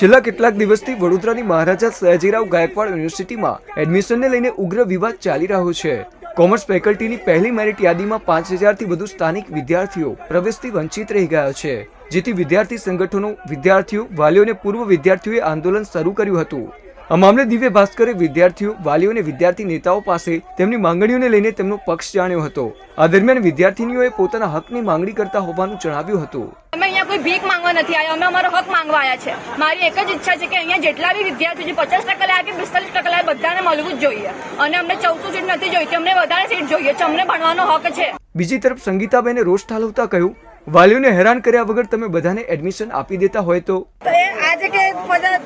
છેલ્લા કેટલાક દિવસથી વડોદરાની મહારાજા સયાજીરાવ ગાયકવાડ યુનિવર્સિટીમાં એડમિશનને લઈને ઉગ્ર વિવાદ ચાલી રહ્યો છે. કોમર્સ ફેકલ્ટીની પહેલી મેરિટ યાદીમાં પાંચ હજારથી વધુ સ્થાનિક વિદ્યાર્થીઓ પ્રવેશથી વંચિત રહી ગયા છે. જેથી વિદ્યાર્થી સંગઠનો વિદ્યાર્થીઓ, વાલીઓ અને પૂર્વ વિદ્યાર્થીઓએ આંદોલન શરૂ કર્યું હતું. આ મામલે દિવ્ય ભાસ્કરે વિદ્યાર્થીઓ વાલીઓ અને વિદ્યાર્થી નેતાઓ પાસે તેમની માંગણીઓને લઈને તેમનો પક્ષ જાણ્યો હતો. આ દરમિયાન વિદ્યાર્થીનીઓએ પોતાના હકની માંગણી કરતા હોવાનું જણાવ્યું હતું. અમે અહીંયા કોઈ ભીખ માંગવા નથી આવ્યા. અમે અમારો હક માંગવા આવ્યા છે. મારી એક જ ઈચ્છા છે કે અહીંયા જેટલા બી વિદ્યાર્થીઓ છે પચાસ ટકા લાયા કે પિસ્તાલીસ ટકા લાયા બધાને મળવું જ જોઈએ. અને અમને ચૌદસો સીટ નથી જોઈતી અમને વધારે સીટ જોઈએ. છે અમને ભણવાનો હક છે. બીજી તરફ સંગીતાબેને રોષ ઠાલવતા કહ્યું વાલીઓને હેરાન કર્યા વગર તમે બધાને એડમિશન આપી દેતા હોય તો? આજે કે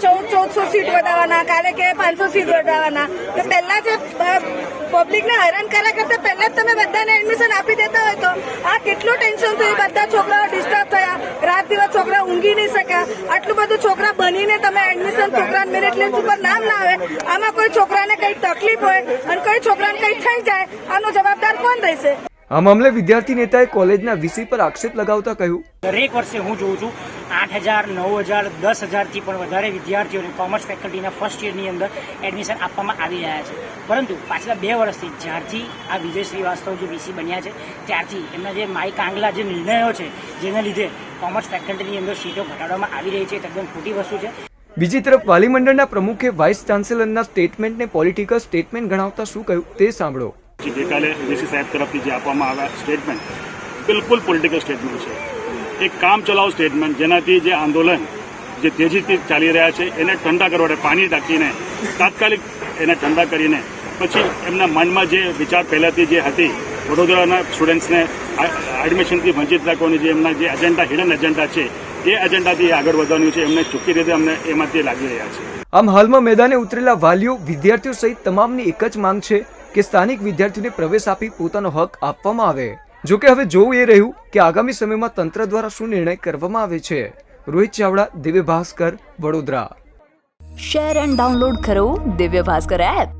ચૌદ ચૌદસો સીટ વધારવાના, કાલે કે પાંચસો સીટ વધારવાના. તો પહેલા જે પબ્લિક ને હેરાન કર્યા કરતા પહેલા જ તમે બધાને એડમિશન આપી દેતા હોય તો આ કેટલું ટેન્શન થયું? બધા છોકરાઓ ડિસ્ટર્બ થયા. રાત દિવસ છોકરા ઊંઘી નહીં શક્યા. આટલું બધું છોકરા બનીને તમે એડમિશન છોકરા મેરિટ લિસ્ટ ઉપર નામ આવે આમાં કોઈ છોકરાને કઈ તકલીફ હોય અને કોઈ છોકરાને કઈ થઈ જાય, આનો જવાબદાર કોણ રહેશે? આ મામલે વિદ્યાર્થી નેતાએ કોલેજના વીસી પર આક્ષેપ લગાવતા કહ્યું. દરેક વર્ષે હું જોઉં છું આઠ હજાર નવ હજાર દસ હજારથી પણ વધારે વિદ્યાર્થીઓને કોમર્સ ફેકલ્ટીના ફર્સ્ટ યરની અંદર એડમિશન આપવામાં આવી રહ્યા છે. પરંતુ પાછલા બે વર્ષથી જ્યારથી આ વિજય શ્રીવાસ્તવ જે વીસી બન્યા છે ત્યારથી એમના જે માઇક આંગલા જે નિર્ણયો છે જેના લીધે કોમર્સ ફેકલ્ટીની અંદર સીટો ઘટાડવામાં આવી રહી છે તદ્દન ખોટી વસ્તુ છે. બીજી તરફ વાલી મંડળના પ્રમુખે વાઇસ ચાન્સેલરના સ્ટેટમેન્ટને પોલિટિકલ સ્ટેટમેન્ટ ગણાવતા શું કહ્યું તે સાંભળો. જે ગઈકાલે ડીસી સાહેબ તરફથી જે આપવામાં આવ્યા સ્ટેટમેન્ટ, બિલકુલ પોલિટિકલ સ્ટેટમેન્ટ છે. એક કામ ચલાવ સ્ટેટમેન્ટ, જેનાથી જે આંદોલન જે તેજીથી ચાલી રહ્યા છે, એને ઠંડા કરવા પાણી ટાંકીને, તાત્કાલિક એને ઠંડા કરીને, પછી એમના મનમાં જે વિચાર પહેલાંથી જે હતી, વડોદરાના સ્ટુડન્ટ્સને એડમિશનથી વંચિત રાખવાની જે એમના જે એજન્ડા હિડન એજન્ડા છે, એ એજન્ડાથી આગળ વધવાનું છે, એમને ચૂકી રીતે અમને એમાંથી લાગી રહ્યા છે. આમ હાલમાં મેદાને ઉતરેલા વાલીઓ, વિદ્યાર્થીઓ સહિત તમામની એક જ માંગ છે કે સ્થાનિક વિદ્યાર્થીઓને પ્રવેશ આપી પોતાનો હક આપવામાં આવે. જો કે હવે જોવું એ રહ્યું કે આગામી સમયમાં તંત્ર દ્વારા શું નિર્ણય કરવામાં આવે છે? Rohit Chavda, Divya Bhaskar, Vadodara. Share and download કરો દિવ્ય ભાસ્કર એપ.